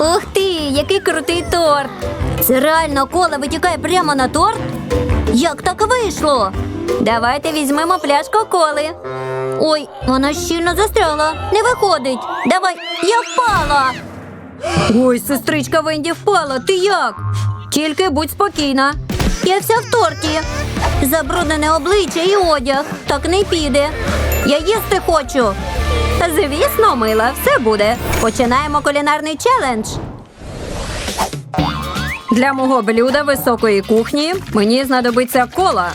Ух ти, який крутий торт! Це реально кола витікає прямо на торт? Як так вийшло? Давайте візьмемо пляшку коли. Ой, вона щільно застряла. Не виходить. Давай, я впала. Ой, сестричка Венді впала. Ти як? Тільки будь спокійна. Я вся в торті. Забруднене обличчя і одяг. Так не піде. Я їсти хочу. Звісно, мила, все буде. Починаємо кулінарний челендж. Для мого блюда високої кухні мені знадобиться кола.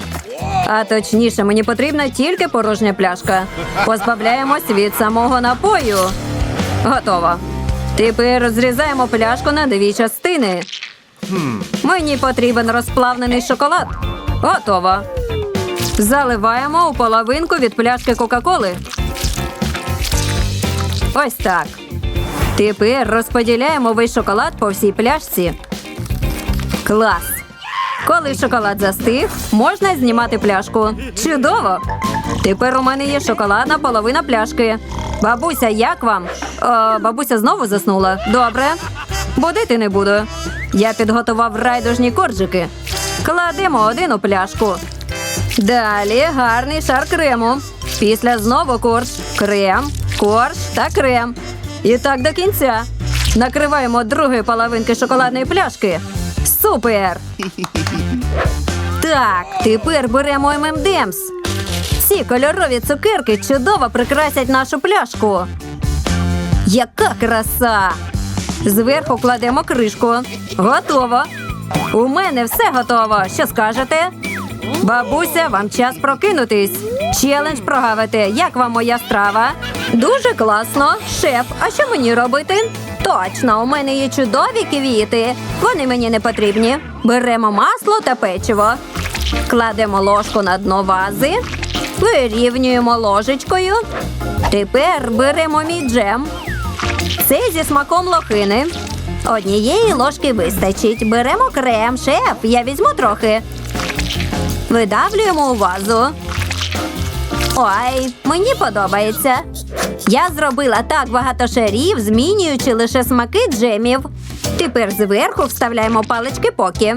А точніше, мені потрібна тільки порожня пляшка. Позбавляємось від самого напою. Готово. Тепер розрізаємо пляшку на дві частини. Мені потрібен розплавлений шоколад. Готово. Заливаємо у половинку від пляшки Кока-Коли. Ось так. Тепер розподіляємо весь шоколад по всій пляшці. Клас! Коли шоколад застиг, можна знімати пляшку. Чудово! Тепер у мене є шоколадна половина пляшки. Бабуся, як вам? О, бабуся знову заснула. Добре. Будити не буду. Я підготував райдужні коржики. Кладемо один у пляшку. Далі гарний шар крему. Після знову корж, крем, корж та крем. І так до кінця. Накриваємо другої половинки шоколадної пляшки. Супер! Так, тепер беремо ММДМС. Ці кольорові цукерки чудово прикрасять нашу пляшку. Яка краса! Зверху кладемо кришку. Готово. У мене все готово. Що скажете? Бабуся, вам час прокинутись. Челендж прогавити. Як вам моя страва? Дуже класно. Шеф, а що мені робити? Точно, у мене є чудові квіти. Вони мені не потрібні. Беремо масло та печиво. Кладемо ложку на дно вази. Вирівнюємо ложечкою. Тепер беремо мій джем. Це зі смаком лохини. Однієї ложки вистачить. Беремо крем, шеф. Я візьму трохи. Видавлюємо у вазу. Ой, мені подобається. Я зробила так багато шарів, змінюючи лише смаки джемів. Тепер зверху вставляємо палички покі.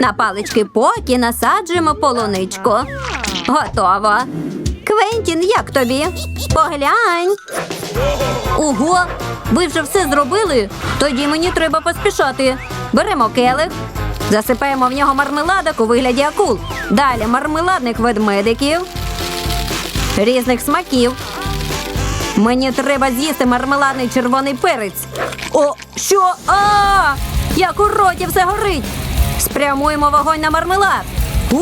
На палички покі насаджуємо полуничку. Готово. Квентін, як тобі? Поглянь. Ого, ви вже все зробили? Тоді мені треба поспішати. Беремо келих, засипаємо в нього мармеладок у вигляді акул. Далі мармеладних ведмедиків, різних смаків. Мені треба з'їсти мармеладний червоний перець. О, що? А! Як у роті все горить! Спрямуємо вогонь на мармелад. У,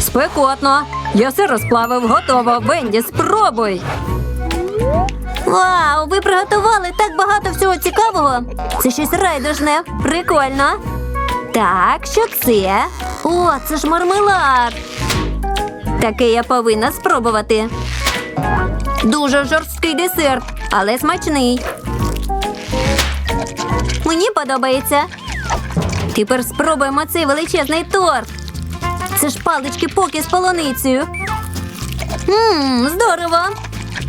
спекотно. Я все розплавив, готово. Венді, спробуй. Вау, ви приготували так багато всього цікавого. Це щось райдужне. Прикольно. Так, що це? О, це ж мармелад. Таке я повинна спробувати. Дуже жорсткий десерт, але смачний. Мені подобається. Тепер спробуємо цей величезний торт. Це ж палички поки з полуницею. Ммм, здорово.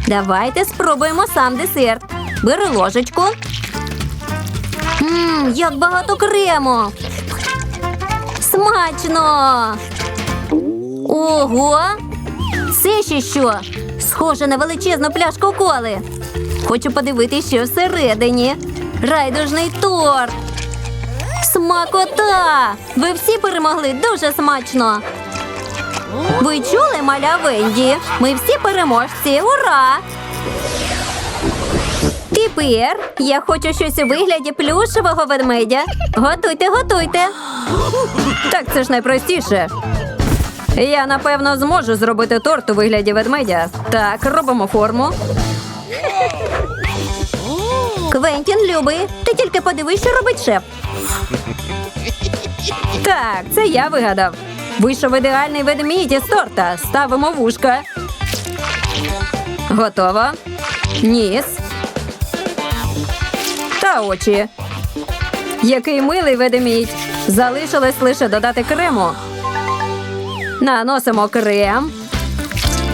Давайте спробуємо сам десерт. Бери ложечку. Ммм, як багато крему. Смачно. Ого! Це ще що? Схоже на величезну пляшку коли. Хочу подивитися, що всередині. Райдужний торт. Смакота! Ви всі перемогли дуже смачно. Ви чули, маля Венді? Ми всі переможці. Ура! Тепер я хочу щось у вигляді плюшевого ведмедя. Готуйте, готуйте. Так це ж найпростіше. Я напевно зможу зробити торт у вигляді ведмедя. Так, робимо форму. Квентін, любий, ти тільки подивись, що робить шеф. Так, це я вигадав. Вийшов ідеальний ведмідь із торта. Ставимо вушка. Готово. Ніс. Та очі. Який милий ведмідь. Залишилось лише додати крему. Наносимо крем.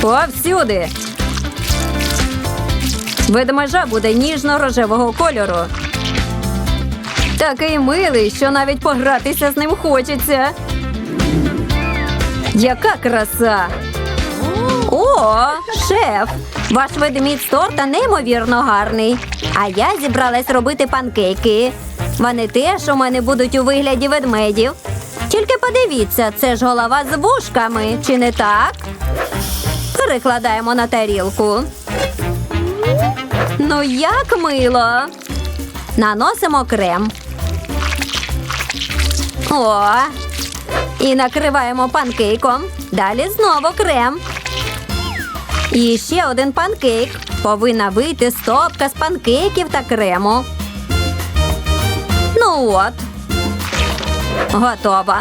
Повсюди. Ведмежа буде ніжно-рожевого кольору. Такий милий, що навіть погратися з ним хочеться. Яка краса! О, шеф! Ваш ведмідь з торта неймовірно гарний. А я зібралась робити панкейки. Вони теж у мене будуть у вигляді ведмедів. Тільки подивіться, це ж голова з вушками, чи не так? Перекладаємо на тарілку. Ну, як мило. Наносимо крем. О, і накриваємо панкейком. Далі знову крем. І ще один панкейк. Повинна вийти стопка з панкейків та крему. Ну от. Готово.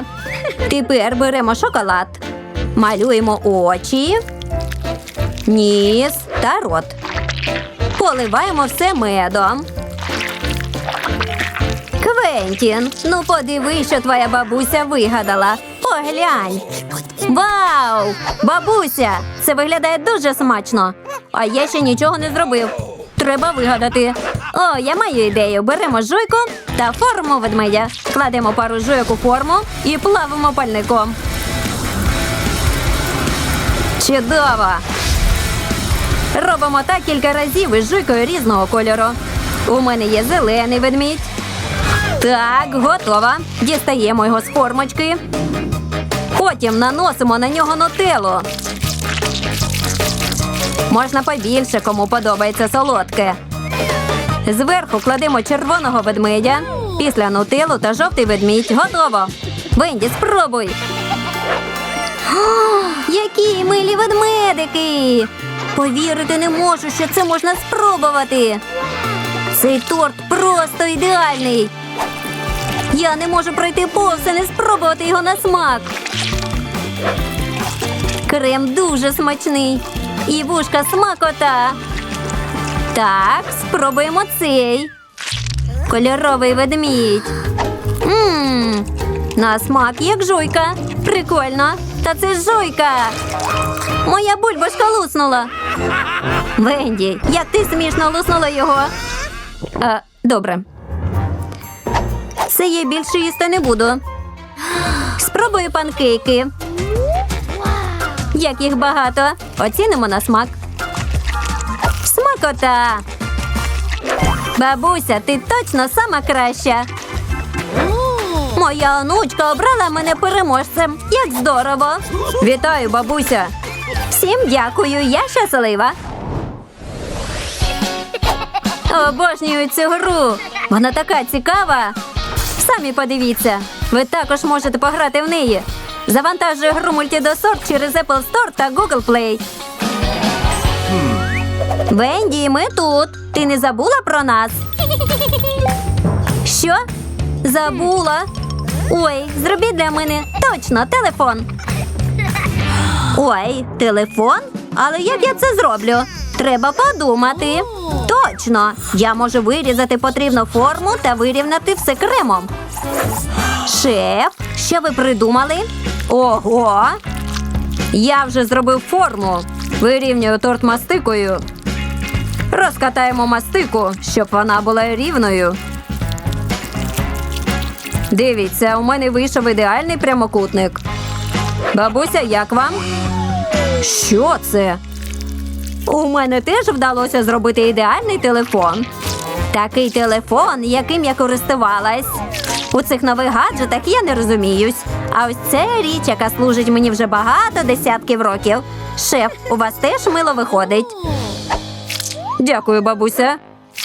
Тепер беремо шоколад. Малюємо очі, ніс та рот. Поливаємо все медом. Квентін, ну подивись, що твоя бабуся вигадала. Поглянь. Вау! Бабуся! Це виглядає дуже смачно. А я ще нічого не зробив. Треба вигадати. О, я маю ідею. Беремо жуйку та форму ведмедя. Кладемо пару жуйок у форму і плавимо пальником. Чудово! Робимо так кілька разів із жуйкою різного кольору. У мене є зелений ведмідь. Так, готово. Дістаємо його з формочки. Потім наносимо на нього нутеллу. Можна побільше, кому подобається солодке. Зверху кладемо червоного ведмедя. Після нутеллу та жовтий ведмідь. Готово. Венді, спробуй. О, які милі ведмедики! Повірити не можу, що це можна спробувати. Цей торт просто ідеальний. Я не можу пройти повз і не спробувати його на смак. Крем дуже смачний. І вушка смакота. Так, спробуємо цей. Кольоровий ведмідь. Мм, на смак як жуйка. Прикольно. Та це жуйка. Моя бульбашка луснула. Венді, як ти смішно луснула його. А, добре. Це я більше їсти не буду. Спробую панкейки. Як їх багато. Оцінимо на смак. Смакота. Бабуся, ти точно сама краща. Моя онучка обрала мене переможцем. Як здорово. Вітаю, бабуся. Всім дякую, я щаслива. Обожнюю цю гру. Вона така цікава. Самі подивіться. Ви також можете пограти в неї. Завантажуй гру Multidosort через Apple Store та Google Play. Венді, ми тут. Ти не забула про нас? Що? Забула. Ой, зробіть для мене точно телефон. Ой, телефон? Але як я це зроблю? Треба подумати. Точно, я можу вирізати потрібну форму та вирівняти все кремом. Шеф, що ви придумали? Ого! Я вже зробив форму. Вирівнюю торт мастикою. Розкатаємо мастику, щоб вона була рівною. Дивіться, у мене вийшов ідеальний прямокутник. Бабуся, як вам? Що це? У мене теж вдалося зробити ідеальний телефон. Такий телефон, яким я користувалась. У цих нових гаджетах я не розуміюсь. А ось це річ, яка служить мені вже багато десятків років. Шеф, у вас теж мило виходить. Дякую, бабуся.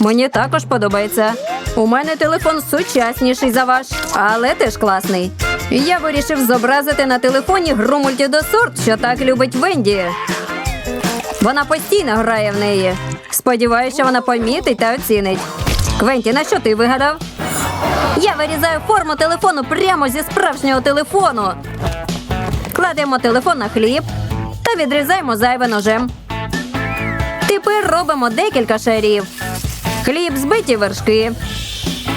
Мені також подобається. У мене телефон сучасніший за ваш, але теж класний. Я вирішив зобразити на телефоні гру мультидосорт, що так любить Венді. Вона постійно грає в неї. Сподіваюся, що вона помітить та оцінить. Квенті, на що ти вигадав? Я вирізаю форму телефону прямо зі справжнього телефону. Кладемо телефон на хліб та відрізаємо зайве ножем. Тепер робимо декілька шарів. Хліб збиті вершки.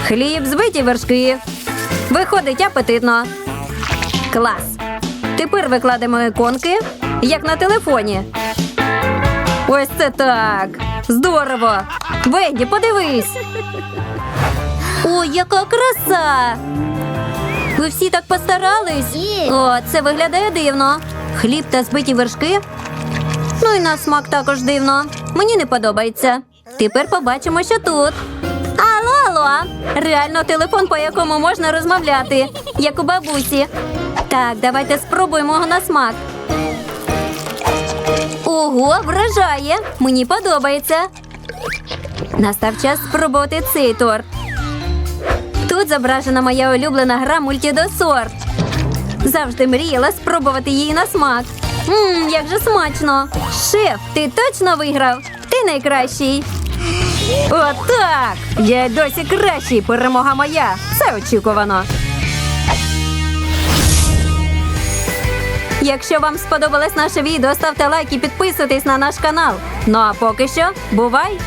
Хліб збиті вершки. Виходить апетитно. Клас. Тепер викладемо іконки, як на телефоні. Ось це так. Здорово. Венді, подивись. Ой, яка краса! Ви всі так постарались? О, це виглядає дивно. Хліб та збиті вершки. Ну і на смак також дивно. Мені не подобається. Тепер побачимо, що тут. Алло, алло! Реально телефон, по якому можна розмовляти, як у бабусі. Так, давайте спробуємо його на смак. Ого, вражає! Мені подобається. Настав час спробувати цей торт. Тут зображена моя улюблена гра мультідосорт. Завжди мріяла спробувати її на смак. Мм, як же смачно! Шеф, ти точно виграв? Ти найкращий. Отак! Я досі кращий, перемога моя. Це очікувано. Якщо вам сподобалось наше відео, ставте лайк і підписуйтесь на наш канал. Ну а поки що, бувай!